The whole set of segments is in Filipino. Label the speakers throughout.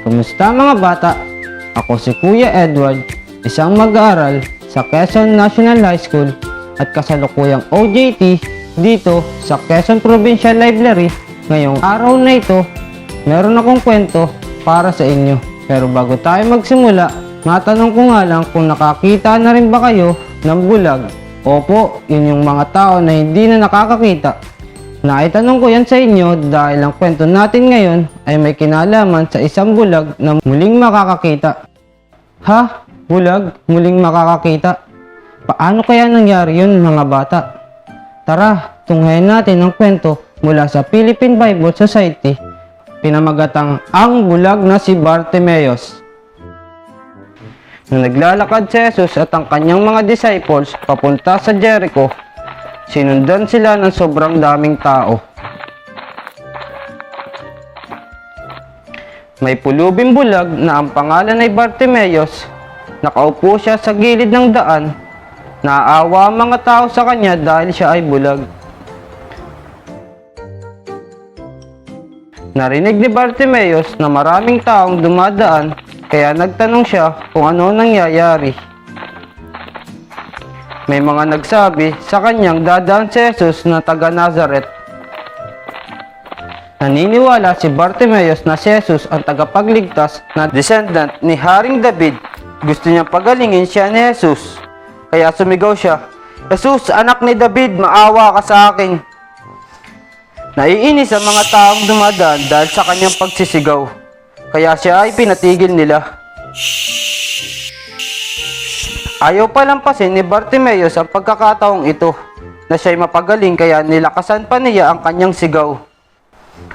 Speaker 1: Kumusta mga bata? Ako si Kuya Edward, isang mag-aaral sa Quezon National High School at kasalukuyang OJT dito sa Quezon Provincial Library. Ngayong araw na ito, meron akong kwento para sa inyo. Pero bago tayo magsimula, matanong ko nga lang kung nakakita na rin ba kayo ng bulag? Opo, yun yung mga tao na hindi na nakakakita. Naitanong ko yan sa inyo dahil ang kwento natin ngayon ay may kinalaman sa isang bulag na muling makakakita. Ha? Bulag? Muling makakakita? Paano kaya nangyari yun mga bata? Tara, tunghayan natin ang kwento mula sa Philippine Bible Society, pinamagatang Ang Bulag na si Bartimeus. Nung naglalakad si Jesus at ang kanyang mga disciples papunta sa Jericho, sinundan sila ng sobrang daming tao. May pulubing bulag na ang pangalan ay Bartimeus. Nakaupo siya sa gilid ng daan. Naawa ang mga tao sa kanya dahil siya ay bulag. Narinig ni Bartimeus na maraming taong dumadaan kaya nagtanong siya kung ano nangyayari. May mga nagsabi sa kanyang dadaan si Jesus na taga Nazareth. Naniniwala si Bartimeus na si Jesus ang tagapagligtas na descendant ni Haring David. Gusto niyang pagalingin siya ni Jesus. Kaya sumigaw siya, Jesus, anak ni David, maawa ka sa akin. Naiinis ang mga taong dumadaan dahil sa kanyang pagsisigaw. Kaya siya ay pinatigil nila. Ayaw palampasin ni Bartimeus ang pagkakataong ito na siya'y mapagaling kaya nilakasan pa niya ang kanyang sigaw.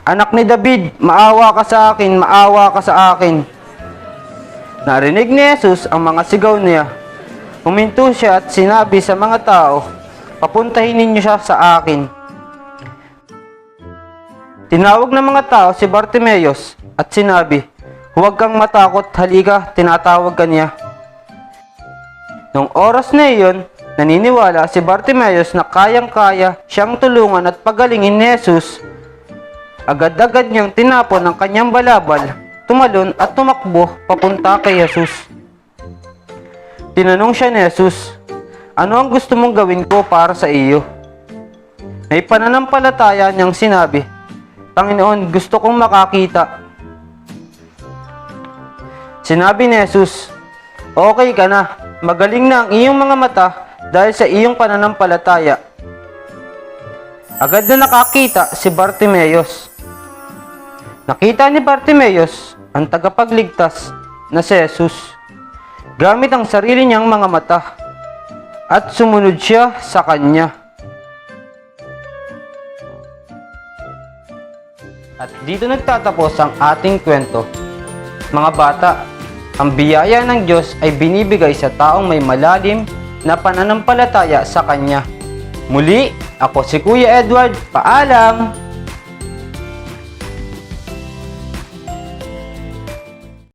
Speaker 1: Anak ni David, maawa ka sa akin, maawa ka sa akin. Narinig ni Jesus ang mga sigaw niya. Huminto siya at sinabi sa mga tao, papuntahin ninyo siya sa akin. Tinawag ng mga tao si Bartimeus at sinabi, Huwag kang matakot, halika, tinatawag ka niya. Nung oras na iyon, naniniwala si Bartimeus na kayang-kaya siyang tulungan at pagalingin ni Jesus. Agad-agad niyang tinapon ang kanyang balabal, tumalon at tumakbo papunta kay Jesus. Tinanong siya ni Jesus, Ano ang gusto mong gawin ko para sa iyo? May pananampalataya niyang sinabi, Panginoon, gusto kong makakita. Sinabi ni Jesus, Okay ka na, magaling na ang iyong mga mata dahil sa iyong pananampalataya. Agad na nakakita si Bartimeus. Nakita ni Bartimeus ang tagapagligtas na si Jesus gamit ang sarili niyang mga mata at sumunod siya sa kanya. At dito nagtatapos ang ating kwento. Mga bata, ang biyaya ng Diyos ay binibigay sa taong may malalim na pananampalataya sa Kanya. Muli, ako si Kuya Edward. Paalam!